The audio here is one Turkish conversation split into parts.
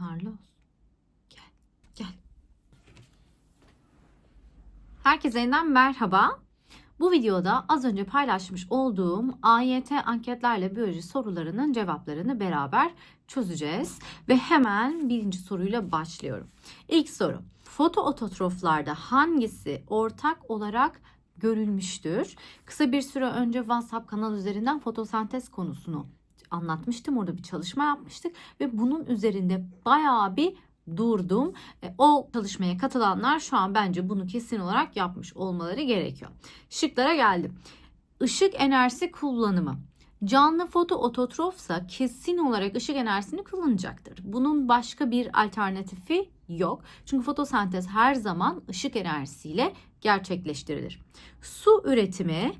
Carlos. Gel. Gel. Herkese yeniden merhaba. Bu videoda az önce paylaşmış olduğum AYT anketlerle biyoloji sorularının cevaplarını beraber çözeceğiz. Ve hemen birinci soruyla başlıyorum. İlk soru. Fotoototroflarda hangisi ortak olarak görülmüştür? Kısa bir süre önce WhatsApp kanal üzerinden fotosentez konusunu anlatmıştım. Orada bir çalışma yapmıştık ve bunun üzerinde bayağı bir durdum. E, O çalışmaya katılanlar şu an bence bunu kesin olarak yapmış olmaları gerekiyor. Şıklara geldim. Işık enerjisi kullanımı. Canlı foto ototrofsa kesin olarak ışık enerjisini kullanacaktır. Bunun başka bir alternatifi yok. Çünkü fotosentez her zaman ışık enerjisiyle gerçekleştirilir. Su üretimi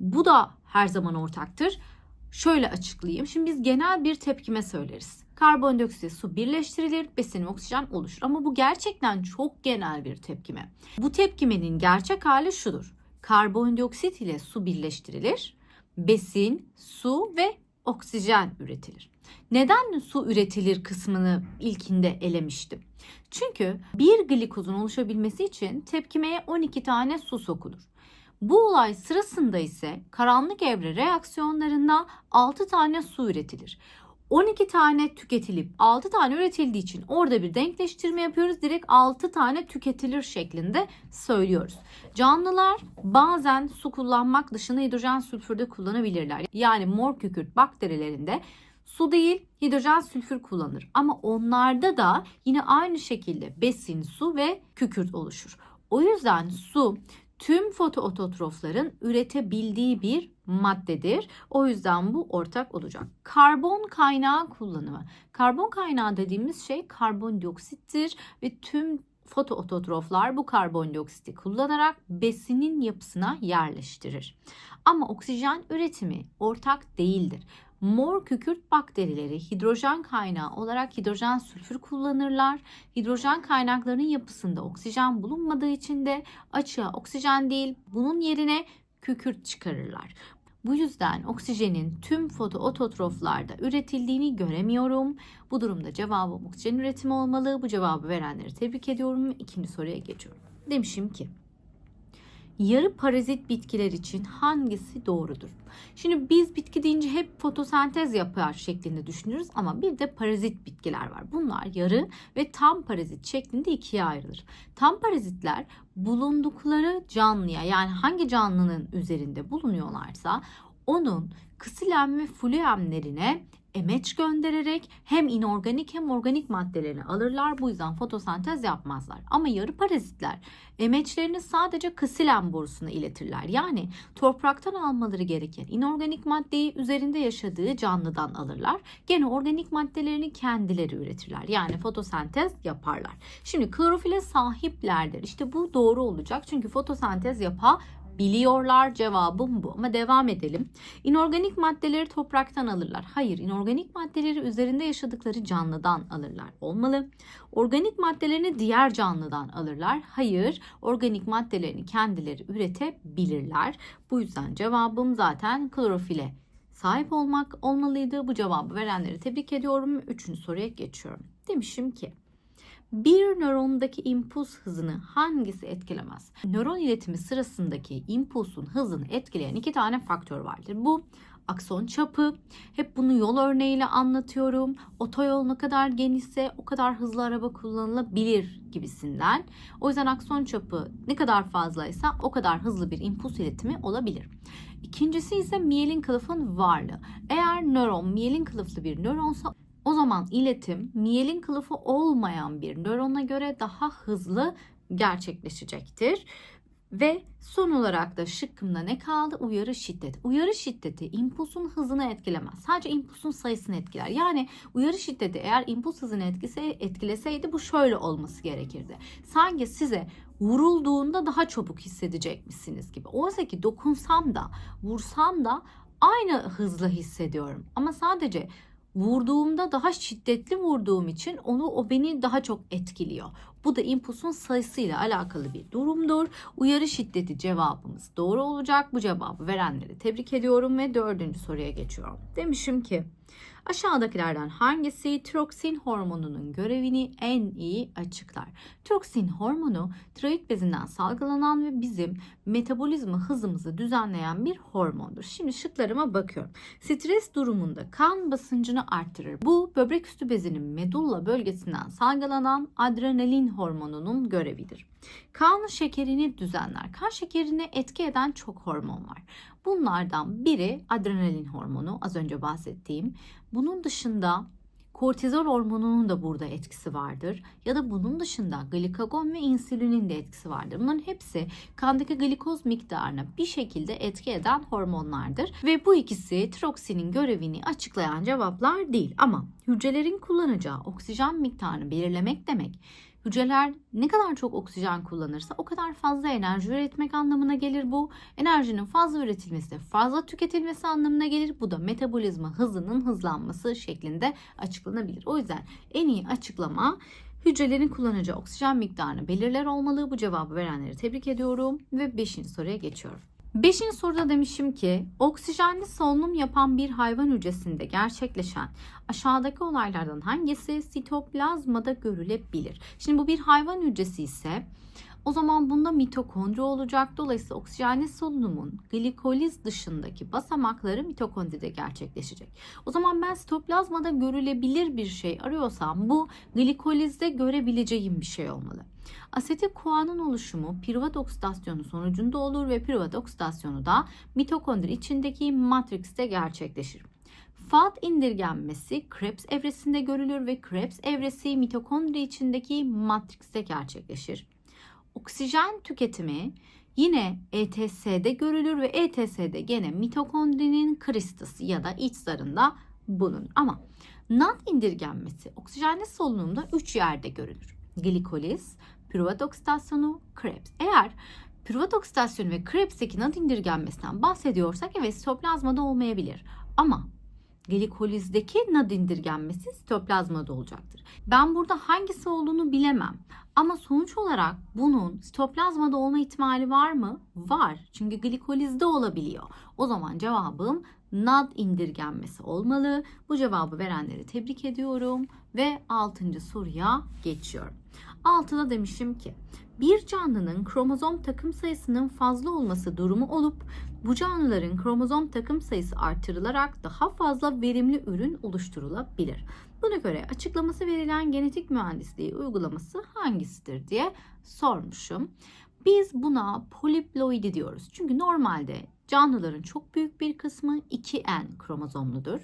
bu da her zaman ortaktır. Şöyle açıklayayım. Şimdi biz genel bir tepkime söyleriz. Karbondioksit su birleştirilir, besin oksijen oluşur. Ama bu gerçekten çok genel bir tepkime. Bu tepkimenin gerçek hali şudur. Karbondioksit ile su birleştirilir, besin, su ve oksijen üretilir. Neden su üretilir kısmını ilkinde elemiştim. Çünkü bir glikozun oluşabilmesi için tepkimeye 12 tane su sokulur. Bu olay sırasında ise karanlık evre reaksiyonlarında 6 tane su üretilir. 12 tane tüketilip 6 tane üretildiği için orada bir denkleştirme yapıyoruz. Direkt 6 tane tüketilir şeklinde söylüyoruz. Canlılar bazen su kullanmak dışında hidrojen sülfür de kullanabilirler. Yani mor kükürt bakterilerinde su değil hidrojen sülfür kullanır. Ama onlarda da yine aynı şekilde besin, su ve kükürt oluşur. O yüzden su tüm fotoototrofların üretebildiği bir maddedir. O yüzden bu ortak olacak. Karbon kaynağı kullanımı. Karbon kaynağı dediğimiz şey karbondioksittir ve tüm fotoototroflar bu karbondioksiti kullanarak besinin yapısına yerleştirir. Ama oksijen üretimi ortak değildir. Mor kükürt bakterileri hidrojen kaynağı olarak hidrojen sülfür kullanırlar. Hidrojen kaynaklarının yapısında oksijen bulunmadığı için de açığa oksijen değil bunun yerine kükürt çıkarırlar. Bu yüzden oksijenin tüm fotoototroflarda üretildiğini göremiyorum. Bu durumda cevabım oksijen üretimi olmalı. Bu cevabı verenleri tebrik ediyorum. İkinci soruya geçiyorum. Demişim ki yarı parazit bitkiler için hangisi doğrudur? Şimdi biz bitki deyince hep fotosentez yapar şeklinde düşünürüz ama bir de parazit bitkiler var. Bunlar yarı ve tam parazit şeklinde ikiye ayrılır. Tam parazitler bulundukları canlıya yani hangi canlının üzerinde bulunuyorlarsa onun ksilem ve fluemlerine emeç göndererek hem inorganik hem organik maddelerini alırlar. Bu yüzden fotosentez yapmazlar. Ama yarı parazitler emeçlerini sadece ksilem borusuna iletirler. Yani topraktan almaları gereken inorganik maddeyi üzerinde yaşadığı canlıdan alırlar. Gene organik maddelerini kendileri üretirler. Yani fotosentez yaparlar. Şimdi klorofile sahiplerdir. İşte bu doğru olacak. Çünkü fotosentez yapa biliyorlar cevabım bu ama devam edelim. İnorganik maddeleri topraktan alırlar. Hayır inorganik maddeleri üzerinde yaşadıkları canlıdan alırlar. Olmalı. Organik maddelerini diğer canlıdan alırlar. Hayır organik maddelerini kendileri üretebilirler. Bu yüzden cevabım zaten klorofile sahip olmak olmalıydı. Bu cevabı verenleri tebrik ediyorum. Üçüncü soruya geçiyorum. Demişim ki bir nörondaki impuls hızını hangisi etkilemez? Nöron iletimi sırasındaki impulsun hızını etkileyen iki tane faktör vardır. Bu akson çapı. Hep bunu yol örneğiyle anlatıyorum. Otoyol ne kadar genişse o kadar hızlı araba kullanılabilir gibisinden. O yüzden akson çapı ne kadar fazlaysa o kadar hızlı bir impuls iletimi olabilir. İkincisi ise miyelin kılıfın varlığı. Eğer nöron miyelin kılıflı bir nöronsa o zaman iletim miyelin kılıfı olmayan bir nörona göre daha hızlı gerçekleşecektir. Ve son olarak da şıkkımda ne kaldı? Uyarı şiddeti. Uyarı şiddeti impulsun hızını etkilemez. Sadece impulsun sayısını etkiler. Yani uyarı şiddeti eğer impuls hızını etkise, etkileseydi bu şöyle olması gerekirdi. Sanki size vurulduğunda daha çabuk hissedecekmişsiniz gibi. Oysa ki dokunsam da vursam da aynı hızla hissediyorum. Ama sadece vurduğumda daha şiddetli vurduğum için onu o beni daha çok etkiliyor. Bu da impulsun sayısıyla alakalı bir durumdur. Uyarı şiddeti cevabımız doğru olacak. Bu cevabı verenleri tebrik ediyorum ve dördüncü soruya geçiyorum. Demişim ki Aşağıdakilerden hangisi tiroksin hormonunun görevini en iyi açıklar? Tiroksin hormonu tiroid bezinden salgılanan ve bizim metabolizma hızımızı düzenleyen bir hormondur. Şimdi şıklarıma bakıyorum. Stres durumunda kan basıncını arttırır. Bu böbrek üstü bezinin medulla bölgesinden salgılanan adrenalin hormonunun görevidir. Kan şekerini düzenler. Kan şekerini etki eden çok hormon var. Bunlardan biri adrenalin hormonu az önce bahsettiğim. Bunun dışında kortizol hormonunun da burada etkisi vardır. Ya da bunun dışında glikagon ve insülinin de etkisi vardır. Bunların hepsi kandaki glikoz miktarına bir şekilde etki eden hormonlardır. Ve bu ikisi tiroksinin görevini açıklayan cevaplar değil. Ama hücrelerin kullanacağı oksijen miktarını belirlemek demek Hücreler ne kadar çok oksijen kullanırsa o kadar fazla enerji üretmek anlamına gelir bu. Enerjinin fazla üretilmesi fazla tüketilmesi anlamına gelir. Bu da metabolizma hızının hızlanması şeklinde açıklanabilir. O yüzden en iyi açıklama hücrelerin kullanacağı oksijen miktarını belirler olmalı. Bu cevabı verenleri tebrik ediyorum ve 5. soruya geçiyorum. Beşinci soruda demişim ki oksijenli solunum yapan bir hayvan hücresinde gerçekleşen aşağıdaki olaylardan hangisi sitoplazmada görülebilir? Şimdi bu bir hayvan hücresi ise o zaman bunda mitokondri olacak. Dolayısıyla oksijenli solunumun glikoliz dışındaki basamakları mitokondride gerçekleşecek. O zaman ben sitoplazmada görülebilir bir şey arıyorsam bu glikolizde görebileceğim bir şey olmalı. Asetil koanın oluşumu piruvat oksidasyonu sonucunda olur ve piruvat oksidasyonu da mitokondri içindeki matrikste gerçekleşir. Fat indirgenmesi Krebs evresinde görülür ve Krebs evresi mitokondri içindeki matrikste gerçekleşir. Oksijen tüketimi yine ETS'de görülür ve ETS'de gene mitokondrinin kristası ya da iç zarında bulunur. Ama NAD indirgenmesi oksijenli solunumda 3 yerde görülür. Glikoliz, pürüvat oksidasyonu, Krebs. Eğer pürüvat oksidasyonu ve Krebs'teki NAD indirgenmesinden bahsediyorsak evet sitoplazmada olmayabilir. Ama glikolizdeki NAD indirgenmesi sitoplazmada olacaktır. Ben burada hangisi olduğunu bilemem. Ama sonuç olarak bunun sitoplazmada olma ihtimali var mı? Var. Çünkü glikolizde olabiliyor. O zaman cevabım NAD indirgenmesi olmalı. Bu cevabı verenleri tebrik ediyorum ve 6. soruya geçiyorum. Altıda demişim ki bir canlının kromozom takım sayısının fazla olması durumu olup bu canlıların kromozom takım sayısı artırılarak daha fazla verimli ürün oluşturulabilir. Buna göre açıklaması verilen genetik mühendisliği uygulaması hangisidir diye sormuşum. Biz buna poliploidi diyoruz. Çünkü normalde canlıların çok büyük bir kısmı 2N kromozomludur.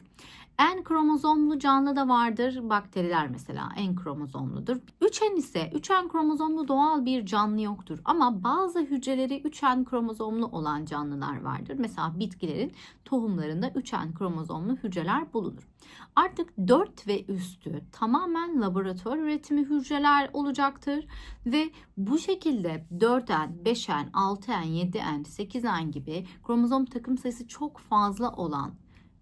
N kromozomlu canlı da vardır. Bakteriler mesela N kromozomludur. 3N ise 3N kromozomlu doğal bir canlı yoktur. Ama bazı hücreleri 3N kromozomlu olan canlılar vardır. Mesela bitkilerin tohumlarında 3N kromozomlu hücreler bulunur. Artık 4 ve üstü tamamen laboratuvar üretimi hücreler olacaktır ve bu şekilde 4N, 5N, 6N, 7N, 8N gibi kromozom takım sayısı çok fazla olan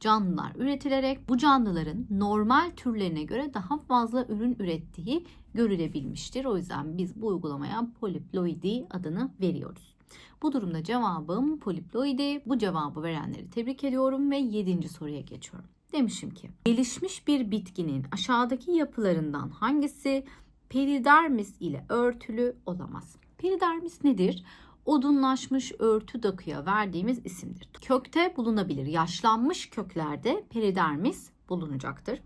canlılar üretilerek bu canlıların normal türlerine göre daha fazla ürün ürettiği görülebilmiştir. O yüzden biz bu uygulamaya poliploidi adını veriyoruz. Bu durumda cevabım poliploidi. Bu cevabı verenleri tebrik ediyorum ve 7. soruya geçiyorum. Demişim ki gelişmiş bir bitkinin aşağıdaki yapılarından hangisi peridermis ile örtülü olamaz? Peridermis nedir? Odunlaşmış örtü dokuya verdiğimiz isimdir. Kökte bulunabilir. Yaşlanmış köklerde peridermis bulunacaktır.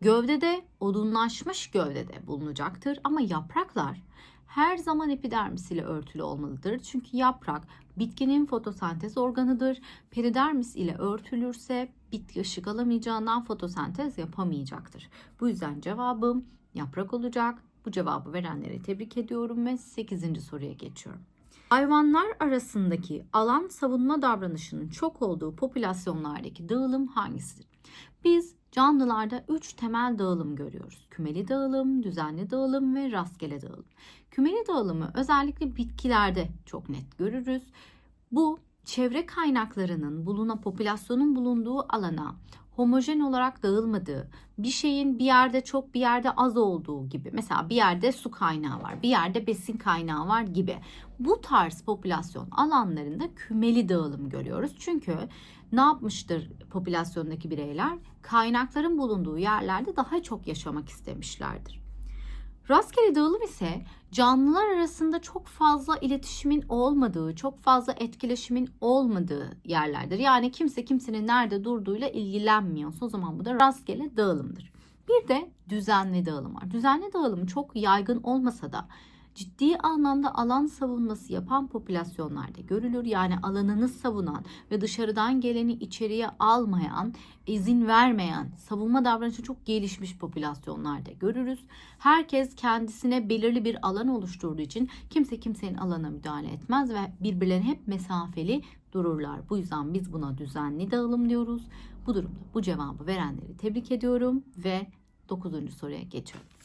Gövdede odunlaşmış gövdede bulunacaktır ama yapraklar her zaman epidermis ile örtülü olmalıdır. Çünkü yaprak bitkinin fotosentez organıdır. Peridermis ile örtülürse bitki ışık alamayacağından fotosentez yapamayacaktır. Bu yüzden cevabım yaprak olacak. Bu cevabı verenleri tebrik ediyorum ve 8. soruya geçiyorum. Hayvanlar arasındaki alan savunma davranışının çok olduğu popülasyonlardaki dağılım hangisidir? Biz canlılarda 3 temel dağılım görüyoruz. Kümeli dağılım, düzenli dağılım ve rastgele dağılım. Kümeli dağılımı özellikle bitkilerde çok net görürüz. Bu çevre kaynaklarının bulunan popülasyonun bulunduğu alana homojen olarak dağılmadığı, bir şeyin bir yerde çok bir yerde az olduğu gibi. Mesela bir yerde su kaynağı var, bir yerde besin kaynağı var gibi. Bu tarz popülasyon alanlarında kümeli dağılım görüyoruz. Çünkü ne yapmıştır popülasyondaki bireyler? Kaynakların bulunduğu yerlerde daha çok yaşamak istemişlerdir. Rastgele dağılım ise canlılar arasında çok fazla iletişimin olmadığı, çok fazla etkileşimin olmadığı yerlerdir. Yani kimse kimsenin nerede durduğuyla ilgilenmiyorsa o zaman bu da rastgele dağılımdır. Bir de düzenli dağılım var. Düzenli dağılım çok yaygın olmasa da ciddi anlamda alan savunması yapan popülasyonlarda görülür. Yani alanını savunan ve dışarıdan geleni içeriye almayan, izin vermeyen, savunma davranışı çok gelişmiş popülasyonlarda görürüz. Herkes kendisine belirli bir alan oluşturduğu için kimse kimsenin alana müdahale etmez ve birbirlerine hep mesafeli dururlar. Bu yüzden biz buna düzenli dağılım diyoruz. Bu durumda bu cevabı verenleri tebrik ediyorum ve 9. soruya geçiyorum.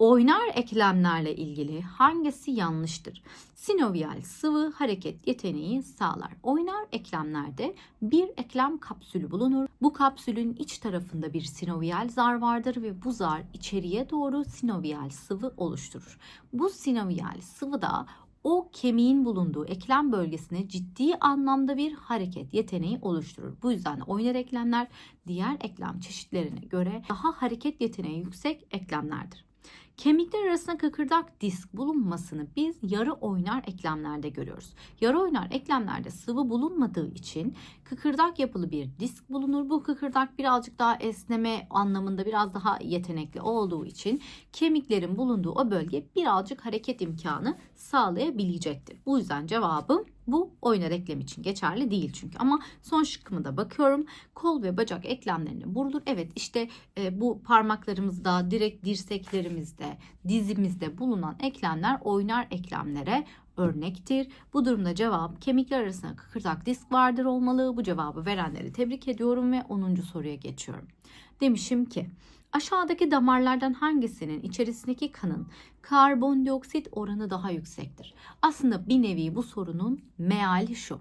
Oynar eklemlerle ilgili hangisi yanlıştır? Sinovial sıvı hareket yeteneği sağlar. Oynar eklemlerde bir eklem kapsülü bulunur. Bu kapsülün iç tarafında bir sinovial zar vardır ve bu zar içeriye doğru sinovial sıvı oluşturur. Bu sinovial sıvı da o kemiğin bulunduğu eklem bölgesine ciddi anlamda bir hareket yeteneği oluşturur. Bu yüzden oynar eklemler diğer eklem çeşitlerine göre daha hareket yeteneği yüksek eklemlerdir. Kemikler arasında kıkırdak disk bulunmasını biz yarı oynar eklemlerde görüyoruz. Yarı oynar eklemlerde sıvı bulunmadığı için kıkırdak yapılı bir disk bulunur. Bu kıkırdak birazcık daha esneme anlamında biraz daha yetenekli olduğu için kemiklerin bulunduğu o bölge birazcık hareket imkanı sağlayabilecektir. Bu yüzden cevabım bu oynar eklem için geçerli değil çünkü. Ama son şıkkıma da bakıyorum. Kol ve bacak eklemlerine vurulur. Evet işte e, bu parmaklarımızda, direkt dirseklerimizde, dizimizde bulunan eklemler oynar eklemlere örnektir. Bu durumda cevap kemikler arasında kıkırdak disk vardır olmalı. Bu cevabı verenleri tebrik ediyorum ve 10. soruya geçiyorum. Demişim ki Aşağıdaki damarlardan hangisinin içerisindeki kanın karbondioksit oranı daha yüksektir? Aslında bir nevi bu sorunun meali şu.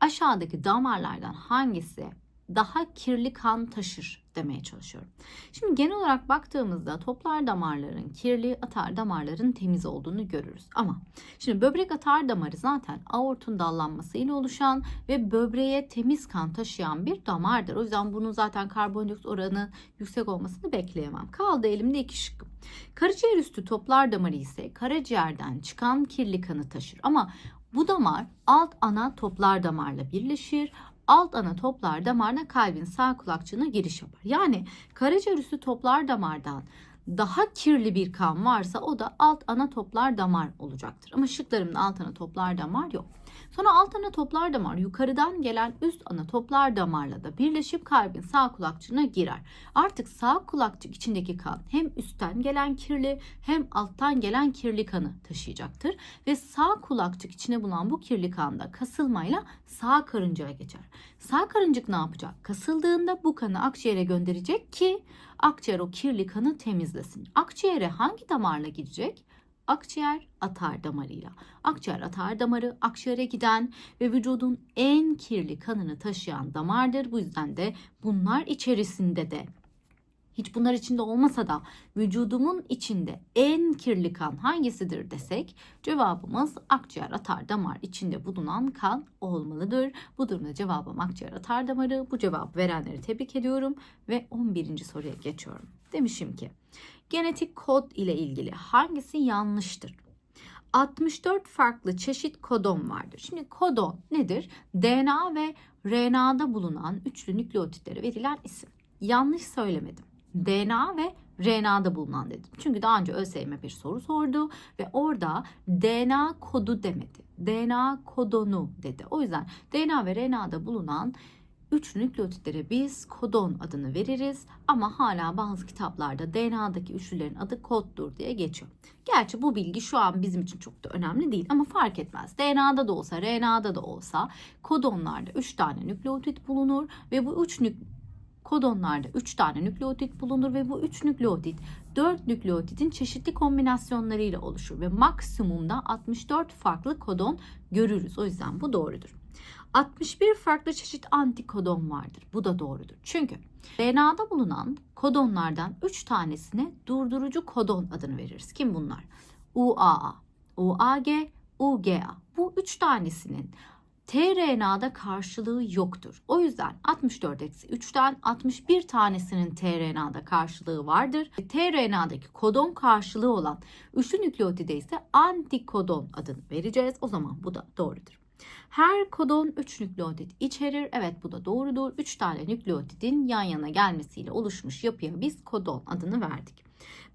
Aşağıdaki damarlardan hangisi daha kirli kan taşır demeye çalışıyorum. Şimdi genel olarak baktığımızda toplar damarların kirli, atar damarların temiz olduğunu görürüz. Ama şimdi böbrek atar damarı zaten aortun dallanmasıyla oluşan ve böbreğe temiz kan taşıyan bir damardır. O yüzden bunun zaten karbondioksit oranı yüksek olmasını bekleyemem. Kaldı elimde iki şıkkım. Karaciğer üstü toplar damarı ise karaciğerden çıkan kirli kanı taşır. Ama bu damar alt ana toplar damarla birleşir alt ana toplar damarına kalbin sağ kulakçığına giriş yapar. Yani karaciğer üstü toplar damardan daha kirli bir kan varsa o da alt ana toplar damar olacaktır. Ama şıklarımda alt ana toplar damar yok. Sonra alt ana toplar damar yukarıdan gelen üst ana toplar damarla da birleşip kalbin sağ kulakçığına girer. Artık sağ kulakçık içindeki kan hem üstten gelen kirli hem alttan gelen kirli kanı taşıyacaktır. Ve sağ kulakçık içine bulunan bu kirli kan da kasılmayla sağ karıncaya geçer. Sağ karıncık ne yapacak? Kasıldığında bu kanı akciğere gönderecek ki akciğer o kirli kanı temizlesin. Akciğere hangi damarla gidecek? akciğer atar damarıyla. Akciğer atar damarı akciğere giden ve vücudun en kirli kanını taşıyan damardır. Bu yüzden de bunlar içerisinde de hiç bunlar içinde olmasa da vücudumun içinde en kirli kan hangisidir desek cevabımız akciğer atar damar içinde bulunan kan olmalıdır. Bu durumda cevabım akciğer atar damarı. Bu cevabı verenleri tebrik ediyorum ve 11. soruya geçiyorum. Demişim ki genetik kod ile ilgili hangisi yanlıştır? 64 farklı çeşit kodon vardır. Şimdi kodon nedir? DNA ve RNA'da bulunan üçlü nükleotitlere verilen isim. Yanlış söylemedim. DNA ve RNA'da bulunan dedim. Çünkü daha önce ÖSYM bir soru sordu ve orada DNA kodu demedi. DNA kodonu dedi. O yüzden DNA ve RNA'da bulunan üç nükleotitlere biz kodon adını veririz ama hala bazı kitaplarda DNA'daki üçlülerin adı koddur diye geçiyor. Gerçi bu bilgi şu an bizim için çok da önemli değil ama fark etmez. DNA'da da olsa, RNA'da da olsa kodonlarda 3 tane nükleotit bulunur ve bu 3 nük kodonlarda 3 tane nükleotit bulunur ve bu 3 nükleotit 4 nükleotitin çeşitli kombinasyonlarıyla oluşur ve maksimumda 64 farklı kodon görürüz. O yüzden bu doğrudur. 61 farklı çeşit antikodon vardır. Bu da doğrudur. Çünkü DNA'da bulunan kodonlardan 3 tanesine durdurucu kodon adını veririz. Kim bunlar? UAA, UAG, UGA. Bu 3 tanesinin tRNA'da karşılığı yoktur. O yüzden 64 eksi 3'ten 61 tanesinin tRNA'da karşılığı vardır. tRNA'daki kodon karşılığı olan üçlü nükleotide ise antikodon adını vereceğiz. O zaman bu da doğrudur. Her kodon 3 nükleotit içerir. Evet bu da doğrudur. 3 tane nükleotidin yan yana gelmesiyle oluşmuş yapıya biz kodon adını verdik.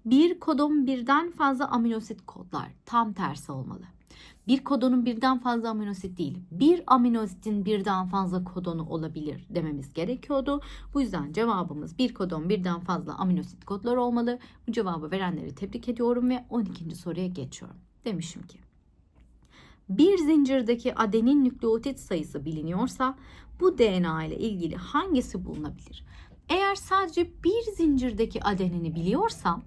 Bir kodon birden fazla aminosit kodlar. Tam tersi olmalı. Bir kodonun birden fazla aminosit değil, bir aminositin birden fazla kodonu olabilir dememiz gerekiyordu. Bu yüzden cevabımız bir kodon birden fazla aminosit kodları olmalı. Bu cevabı verenleri tebrik ediyorum ve 12. soruya geçiyorum. Demişim ki bir zincirdeki adenin nükleotit sayısı biliniyorsa bu DNA ile ilgili hangisi bulunabilir? Eğer sadece bir zincirdeki adenini biliyorsam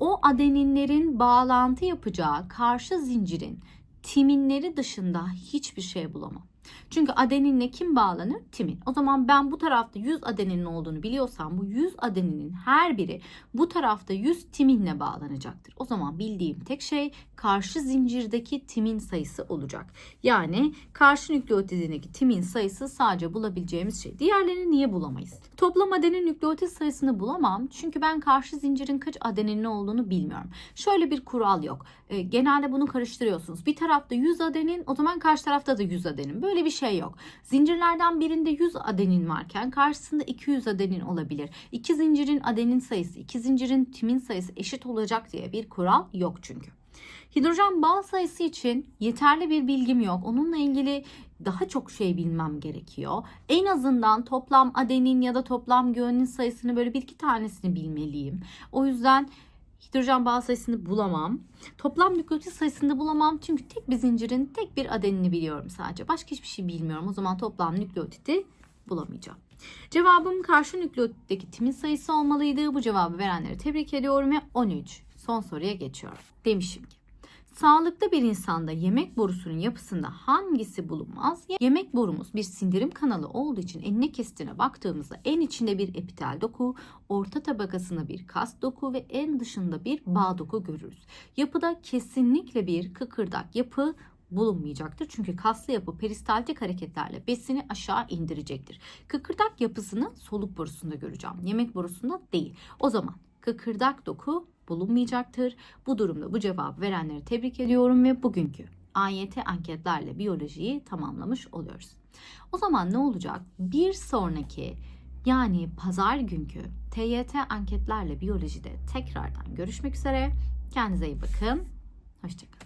o adeninlerin bağlantı yapacağı karşı zincirin timinleri dışında hiçbir şey bulamam. Çünkü adeninle kim bağlanır? Timin. O zaman ben bu tarafta 100 adeninin olduğunu biliyorsam bu 100 adeninin her biri bu tarafta 100 timinle bağlanacaktır. O zaman bildiğim tek şey karşı zincirdeki timin sayısı olacak. Yani karşı nükleotidindeki timin sayısı sadece bulabileceğimiz şey. Diğerlerini niye bulamayız? Toplam adenin nükleotit sayısını bulamam. Çünkü ben karşı zincirin kaç adenin olduğunu bilmiyorum. Şöyle bir kural yok. E, genelde bunu karıştırıyorsunuz. Bir tarafta 100 adenin o zaman karşı tarafta da 100 adenin. Böyle bir şey yok. Zincirlerden birinde 100 adenin varken karşısında 200 adenin olabilir. İki zincirin adenin sayısı, iki zincirin timin sayısı eşit olacak diye bir kural yok çünkü. Hidrojen bağ sayısı için yeterli bir bilgim yok. Onunla ilgili daha çok şey bilmem gerekiyor. En azından toplam adenin ya da toplam güvenin sayısını böyle bir iki tanesini bilmeliyim. O yüzden hidrojen bağ sayısını bulamam. Toplam nükleotit sayısını da bulamam. Çünkü tek bir zincirin tek bir adenini biliyorum sadece. Başka hiçbir şey bilmiyorum. O zaman toplam nükleotiti bulamayacağım. Cevabım karşı nükleotitteki timin sayısı olmalıydı. Bu cevabı verenleri tebrik ediyorum ve 13. Son soruya geçiyorum. Demişim ki Sağlıklı bir insanda yemek borusunun yapısında hangisi bulunmaz? Yemek borumuz bir sindirim kanalı olduğu için enine kesitine baktığımızda en içinde bir epitel doku, orta tabakasında bir kas doku ve en dışında bir bağ doku görürüz. Yapıda kesinlikle bir kıkırdak yapı bulunmayacaktır. Çünkü kaslı yapı peristaltik hareketlerle besini aşağı indirecektir. Kıkırdak yapısını soluk borusunda göreceğim. Yemek borusunda değil. O zaman kıkırdak doku bulunmayacaktır. Bu durumda bu cevabı verenleri tebrik ediyorum ve bugünkü AYT anketlerle biyolojiyi tamamlamış oluyoruz. O zaman ne olacak? Bir sonraki yani pazar günkü TYT anketlerle biyolojide tekrardan görüşmek üzere. Kendinize iyi bakın. Hoşçakalın.